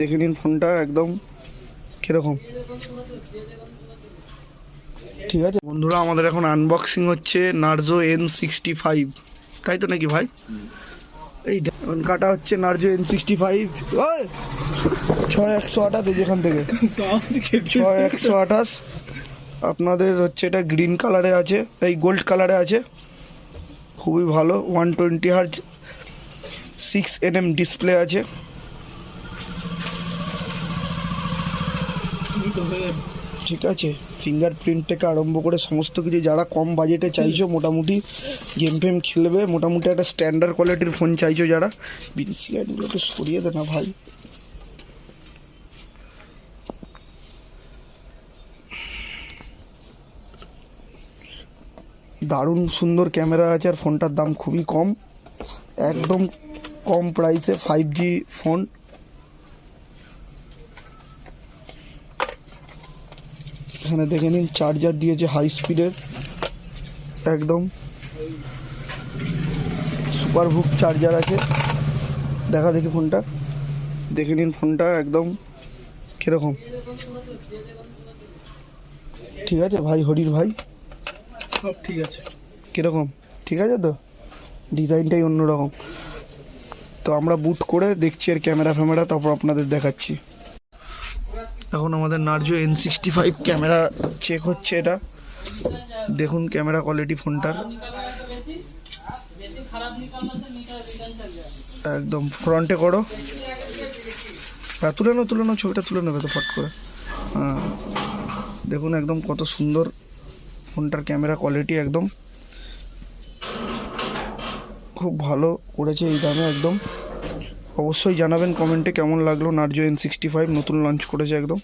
দেখে নিন ফোনটা একদম কীরকম। ঠিক আছে? বন্ধুরা, আমাদের এখন আনবক্সিং হচ্ছে নার্জো এন সিক্সটি ফাইভ তাই তো নাকি ভাই? এই দেখুন কাটা হচ্ছে নার্জো এন সিক্সটি ফাইভ ছয় একশো আঠাশ যেখান থেকে। ছয় একশো আঠাশ। আপনাদের হচ্ছে এটা গ্রিন কালারে আছে, এই গোল্ড কালারে আছে। খুবই ভালো। One twenty hertz six N M display আছে। ঠিক আছে ফিঙ্গারপ্রিন্ট থেকে আরম্ভ করে সমস্ত কিছু, যারা কম বাজেটে চাইছো, মোটামুটি গেম ফেম খেলবে, মোটামুটি একটা স্ট্যান্ডার্ড কোয়ালিটির ফোন চাইছো যারা বিদেশি গাড়িগুলোকে সরিয়ে দে না ভাই। দারুণ সুন্দর ক্যামেরা আছে আর ফোনটার দাম খুবই কম, একদম কম প্রাইসে ফাইভ জি ফোন এখানে দেখে নিন চার্জার দিয়েছে হাই স্পিডের একদম সুপার বুক চার্জার আছে। দেখা দেখি ফোনটা। দেখে নিন ফোনটা একদম কীরকম। ঠিক আছে ভাই হরির ভাই? সব ঠিক আছে। কীরকম? ঠিক আছে তো? ডিজাইনটাই অন্যরকম। তো আমরা বুট করে দেখছি এর ক্যামেরা ফ্যামেরা তারপর আপনাদের দেখাচ্ছি। এখন আমাদের Narzo N sixty five camera check হচ্ছে এটা। দেখুন ক্যামেরা কোয়ালিটি ফোনটার। একদম ফ্রন্টে করো। হ্যাঁ তুলে নাও তুলে নাও, ছবিটা তুলে নেবে তো ফট করে। হ্যাঁ দেখুন একদম কত সুন্দর ফোনটার ক্যামেরা কোয়ালিটি একদম। খুব ভালো করেছে এই দামে একদম। অবশ্যই জানাবেন কমেন্টে কেমন লাগল নার্জো এন সিক্সটি ফাইভ নতুন লঞ্চ করেছে একদম।